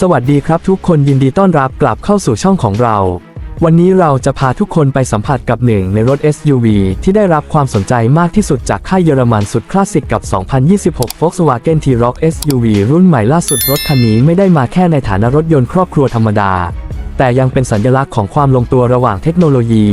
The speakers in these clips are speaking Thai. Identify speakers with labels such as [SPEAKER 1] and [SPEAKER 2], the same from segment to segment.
[SPEAKER 1] สวัสดีครับทุกคนยินดีต้อนรับกลับเข้าสู่ช่องของเรา วันนี้เราจะพาทุกคนไปสัมผัสกับหนึ่งในรถ SUV ที่ได้รับความสนใจมากที่สุดจากค่ายเยอรมันสุดคลาสสิกกับ 2026 Volkswagen T-Roc SUV รุ่นใหม่ล่าสุดรถคันนี้ไม่ได้มาแค่ในฐานะรถยนต์ครอบครัวธรรมดา แต่ยังเป็นสัญลักษณ์ของความลงตัวระหว่างเทคโนโลยี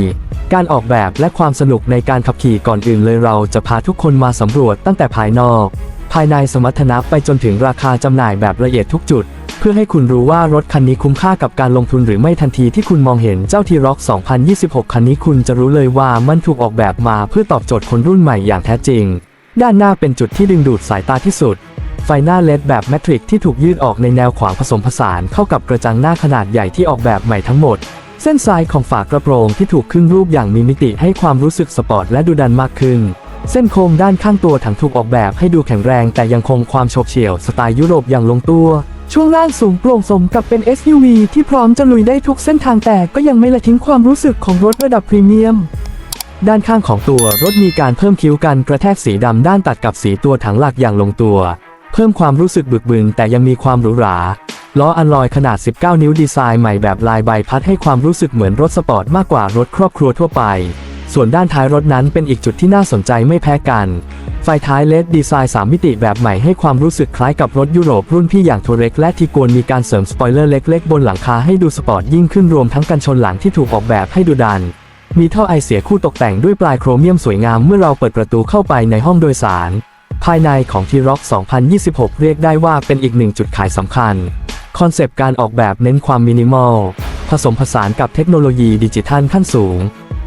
[SPEAKER 1] การออกแบบและความสนุกในการขับขี่ก่อนอื่นเลยเราจะพาทุกคนมาสำรวจตั้งแต่ภายนอก ภายในสมรรถนะไปจนถึงราคาจำหน่ายแบบละเอียดทุกจุด เพื่อให้คุณรู้ว่ารถคันนี้คุ้มค่ากับการลงทุนหรือไม่ทันทีที่คุณมองเห็นเจ้าทีร็อก2026 คันนี้คุณจะรู้เลยว่ามันถูกออกแบบมาเพื่อตอบโจทย์คนรุ่นใหม่อย่างแท้จริง ด้านหน้าเป็นจุดที่ดึงดูดสายตาที่สุด ไฟหน้าเลดแบบแมทริกที่ถูกยืดออกในแนวขวางผสมผสานเข้ากับกระจังหน้าขนาดใหญ่ที่ออกแบบใหม่ทั้งหมด เส้นทรายของฝากระโปรงที่ถูกขึ้นรูปอย่างมีมิติให้ความรู้สึกสปอร์ตและดูดันมากขึ้นเส้นโค้งด้านข้างตัวถังถูกออกแบบให้ดูแข็งแรงแต่ยังคงความโฉบเฉี่ยวสไตล์ยุโรปอย่างลงตัว ช่วงล่างสูงโปร่งสมกับเป็น SUV ที่พร้อมจะลุยได้ทุกเส้นทางแต่ก็ยังไม่ละทิ้งความรู้สึกของรถระดับพรีเมียม ด้านข้างของตัวรถมีการเพิ่มคิ้วกันกระแทกสีดำด้านตัดกับสีตัวถังหลักอย่างลงตัว เพิ่มความรู้สึกบึกบึนแต่ยังมีความหรูหราล้ออัลลอยขนาด 19 นิ้วดีไซน์ใหม่แบบลายใบพัดให้ความรู้สึกเหมือนรถสปอร์ตมากกว่ารถครอบครัวทั่วไป ส่วนด้านท้ายรถนั้นเป็นอีกจุดที่น่าสนใจไม่แพ้กัน ไฟท้ายเลดดีไซน์ 3 มิติแบบใหม่ให้ความรู้สึกคล้ายกับรถยุโรปรุ่นพี่อย่างทัวเร็กและทีโกนมีการเสริมสปอยเลอร์เล็กๆ บนหลังคาให้ดูสปอร์ตยิ่งขึ้นรวมทั้งกันชนหลังที่ถูกออกแบบให้ดูดัน มีท่อไอเสียคู่ตกแต่งด้วยปลายโครเมียมสวยงามเมื่อเราเปิดประตูเข้าไปในห้องโดยสาร ภายในของ T-Roc 2026 เรียกได้ว่าเป็นอีกหนึ่งจุดขายสำคัญ คอนเซปต์การออกแบบเน้นความมินิมอลผสมผสานกับเทคโนโลยีดิจิทัลขั้นสูง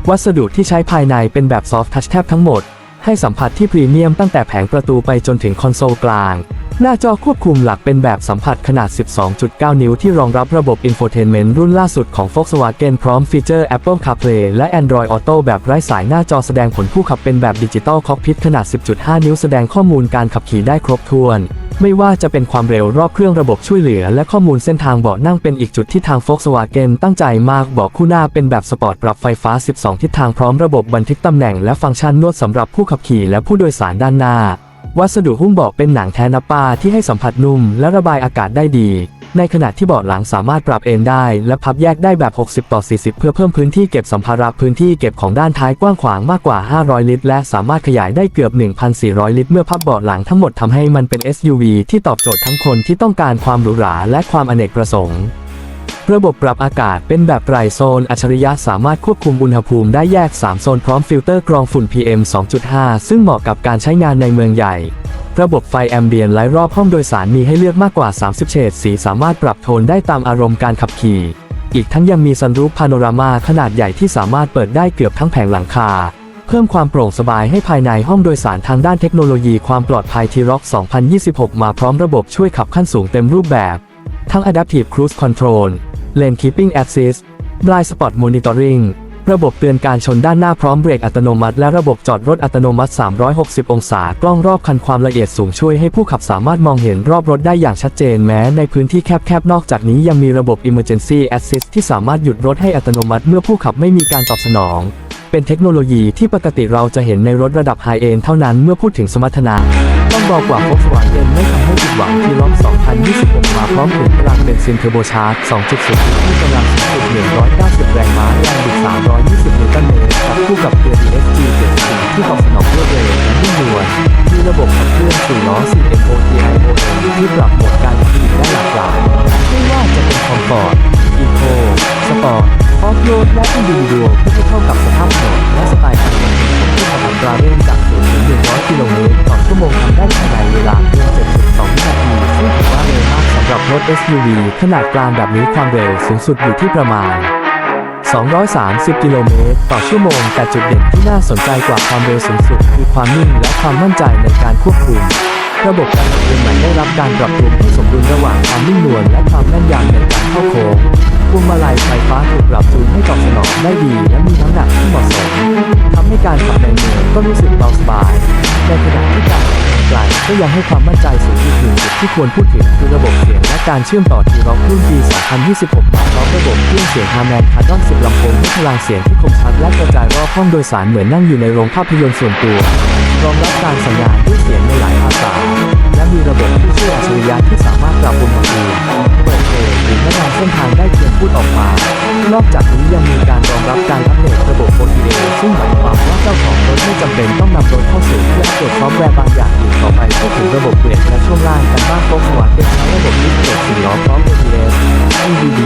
[SPEAKER 1] วัสดุที่ใช้ภายในเป็นแบบซอฟท์ทัชแทบทั้งหมด ให้สัมผัสที่พรีเมียมตั้งแต่แผงประตูไปจนถึงคอนโซลกลาง หน้าจอควบคุมหลักเป็นแบบสัมผัสขนาด 12.9 นิ้วที่รองรับระบบ Infotainment รุ่นล่าสุดของ Volkswagen พร้อมฟีเจอร์ Apple CarPlay และ Android Auto แบบไร้สายหน้าจอแสดงผลผู้ขับเป็นแบบดิจิตอลคอกพิทขนาด 10.5 นิ้วแสดงข้อมูลการขับขี่ได้ครบถ้วน ไม่ว่าจะเป็นความเร็วรอบเครื่องระบบช่วยเหลือ และข้อมูลเส้นทางเบาะนั่งเป็นอีกจุดที่ทาง Volkswagen ตั้งใจมากเบาะคู่หน้าเป็นแบบสปอร์ตปรับไฟฟ้า 12 ทิศทางพร้อมระบบบันทึกตำแหน่งและฟังก์ชันนวดสำหรับผู้ขับขี่และผู้โดยสารด้านหน้า วัสดุหุ้มเบาะเป็นหนังแท้นับปาที่ให้สัมผัสนุ่มและระบายอากาศได้ดี ในขณะที่เบาะหลังสามารถปรับเอนได้ และพับแยกได้แบบ 60 ต่อ 40 เพื่อเพิ่มพื้นที่เก็บสัมภาระพื้นที่เก็บของด้านท้ายกว้างขวางมากกว่า 500 ลิตร และสามารถขยายได้เกือบ 1,400 ลิตร เมื่อพับเบาะหลังทั้งหมดทำให้มันเป็น SUV ที่ตอบโจทย์ทั้งคนที่ต้องการความหรูหราและความอเนกประสงค์ ระบบปรับอากาศเป็นแบบไรโซนอัจฉริยะสามารถควบคุมอุณหภูมิได้แยก 3 โซนพร้อมฟิลเตอร์กรองฝุ่น PM 2.5 ซึ่งเหมาะกับการใช้งานในเมืองใหญ่ ระบบไฟแอมเบียนไลท์รอบห้องโดยสารมีให้เลือกมากกว่า 30 เฉดสีสามารถปรับโทนได้ตามอารมณ์การขับขี่ อีกทั้งยังมีซันรูฟพาโนรามาขนาดใหญ่ที่สามารถเปิดได้เกือบทั้งแผงหลังคา เพิ่มความโปร่งสบายให้ภายในห้องโดยสารทางด้านเทคโนโลยีความปลอดภัย T-Roc 2026 มาพร้อมระบบช่วยขับขั้นสูงเต็มรูปแบบ ทั้ง Adaptive Cruise Control Lane Keeping Assist Blind Spot Monitoring ระบบเตือนการชนด้านหน้าพร้อมเบรกอัตโนมัติ และระบบจอดรถอัตโนมัติ 360 องศา กล้องรอบคันความละเอียดสูงช่วยให้ผู้ขับสามารถมองเห็นรอบรถได้อย่างชัดเจนแม้ในพื้นที่แคบๆ นอกจากนี้ยังมีระบบ Emergency Assist ที่สามารถหยุดรถให้อัตโนมัติเมื่อผู้ขับไม่มีการตอบสนอง เป็นเทคโนโลยีที่ปกติเราจะเห็นในรถระดับไฮเอนเท่านั้นเมื่อพูดถึงสมรรถนะ ต้องบอกว่า Volkswagen ไม่ทำให้ผิดหวังที่ล็อก2026 มาพร้อมถึงพลังเบนซินเทอร์โบชาร์จ 2.0 ที่กำลังสูงสุด190 แรงม้าแรงบิด 320 นิวตันเมตรครับคู่กับเกียร์ DSG 70ที่ตอบสนองรวดเร็วและนุ่มนวลมีระบบขับเคลื่อน4ล้อ CMOTION ที่ปรับโหมดการขับขี่ได้หลากหลายไม่ว่าจะเป็นคอมฟอร์ต โรดและอินดิวิดวเพื่อให้เข้ากับสภาพถนนและสไตล์การขับขี่ของผู้ขับอัตราเร่งจาก0ถึง100กิโลเมตรต่อชั่วโมงทำได้ภายในเวลาเพียง7.2วินาทีซึ่งถือว่าเร็วมากสำหรับรถ SUV ขนาดกลางแบบนี้ความเร็วสูงสุดอยู่ที่ประมาณ230 กิโลเมตรต่อชั่วโมง แต่จุดเด่นที่น่าสนใจกว่าความเร็วสูงสุด คือความนิ่งและความมั่นใจในการควบคุม ระบบการขับเคลื่อนใหม่ได้รับการปรับปรุงให้สมดุลระหว่างความนิ่มนวลและความแม่นยำในการเข้าโค้ง พวงมาลัยไฟฟ้าถูกปรับจูนให้ตอบสนองได้ดีและมีน้ำหนักที่เหมาะสมทำให้การขับในเมืองก็รู้สึกเบาสบายในขณะที่การขับไกลก็ยังให้ความมั่นใจสูงอีกหนึ่งจุดที่ควรพูดถึงคือระบบเสียงและการเชื่อมต่อที่ร็อกรุ่นปี 2026มาพร้อมระบบเครื่องเสียงฮาร์แมนคาร์ดอน10ลำโพงให้พลังเสียงที่คมชัดและกระจายรอบห้องโดยสารเหมือนนั่งอยู่ในโรงภาพยนตร์ส่วนตัวรองรับการสัญญาณด้วยเสียงในหลายภาษาและมีระบบผู้ช่วยอัจฉริยะที่สามารถปรับอุณหภูมิ ตหรือพัฒนาเส้นทางได้เพียงพูดออกมา นอกจากนี้ยังมีการรองรับการอัปเดตระบบโฟล์เดซึ่งหมายความว่าเจ้าของรถไม่จำเป็นต้องนำรถเข้าสู่เครื่องตรวจซอฟต์แวร์บางอย่างอยู่ต่อไปพูดถึงระบบเบรกและช่วงล่างกันบ้างโฟล์วัดเป็นระบบลิฟเบรกสี่ล้อพร้อมโฟล์เดย์ EVD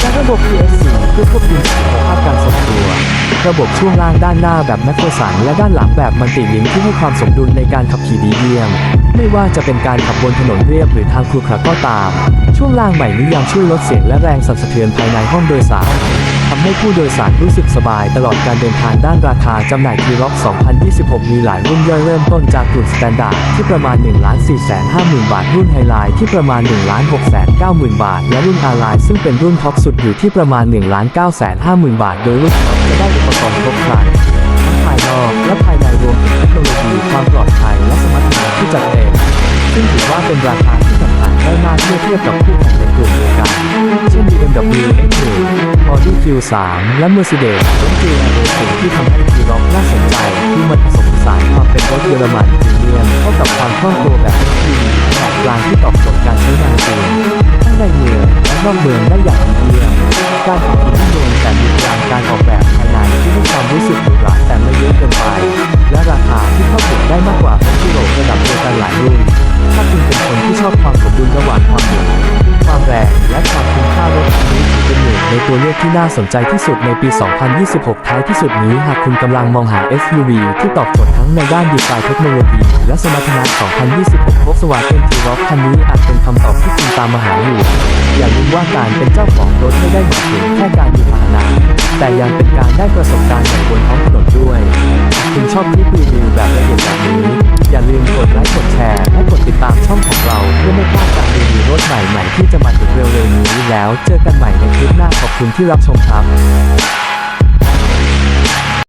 [SPEAKER 1] และระบบ PS4 เพื่อควบคุมสภาพการทรงตัว ระบบช่วงล่างด้านหน้าแบบแมคโครสันและด้านหลังแบบมันติลิงที่ให้ความสมดุลในการขับขี่ดีเยี่ยม ไม่ว่าจะเป็นการขับบนถนนเรียบหรือทางครุขระก็ตาม ช่วงล่างใหม่นี้ยังช่วยลดเสียงและแรงสั่นสะเทือนภายในห้องโดยสาร ให้ผู้โดยสารรู้สึกสบายตลอดการเดินทางด้านราคาจำหน่ายทีร็อก2026 มีหลายรุ่นย่อยเริ่มต้นจากกลุ่มสแตนดาร์ดที่ประมาณ 1 4 5 0 0 0 0 บาท รุ่นไฮไลท์ที่ประมาณ 1 6 9 0 0 0 0 บาท และรุ่นอาร์ไลน์ซึ่งเป็นรุ่นท็อปสุดอยู่ที่ประมาณ 1 9 5 0 0 0 0บาท โดยรุ่นจะได้อุปกรณ์ครบครันทั้งภายนอกและภายในรวมถึงเทคโนโลยีความปลอดภัยและสมรรถนะที่จัดเต็มซึ่งถือว่าเป็นราคาที่ แข่งขันได้มาเมื่อเทียบกับคู่แข่งในกลุ่มเดียวกันเช่น BMW X1 Audi Q3 และ Mercedes Benz G-L สิ่งที่ทำให้ T-Roc น่าสนใจคือมันผสมผสานความเป็นรถเยอรมันพรีเมียมเข้ากับความคล่องตัวแบบ SUV ขนาดกลางที่ตอบโจทย์การใช้งานจริงทั้งในเมืองและนอกเมืองได้อย่างดีเยี่ยมการขับขี่ที่โดนแต่มีกางการออกแบบภายในที่ให้ความรู้สึกหรูหราแต่ไม่เยอะเกินไป และราคาที่เข้าถึงได้มากกว่ารถยุโรประดับเดียวกันหลายรุ่นถ้าคุณเป็นคน ในตัวเลือกที่น่าสนใจที่สุดในปี 2026 ท้ายที่สุดนี้หากคุณกำลังมองหา SUV ที่ตอบโจทย์ทั้งในด้านดีไซน์เทคโนโลยี และสมรรถนะ 2026 Volkswagen T-Roc คันนี้อาจเป็นคำตอบที่คุณตามมาหาอยู่ อย่าลืมว่าการเป็นเจ้าของรถไม่ได้หมายถึงแค่การมีพาหนะแต่ยังเป็นการได้ประสบการณ์กับบนท้องถนนด้วยหากคุณชอบคลิปรีวิวแบบละเอียดแบบนี้ อย่าลืมกดไลค์กดแชร์และกดติดตามช่องของเราเพื่อไม่พลาดการ รถใหม่ๆที่จะมาถึงเร็วๆนี้แล้ว เจอกันใหม่ในคลิปหน้าขอบคุณที่รับชมครับ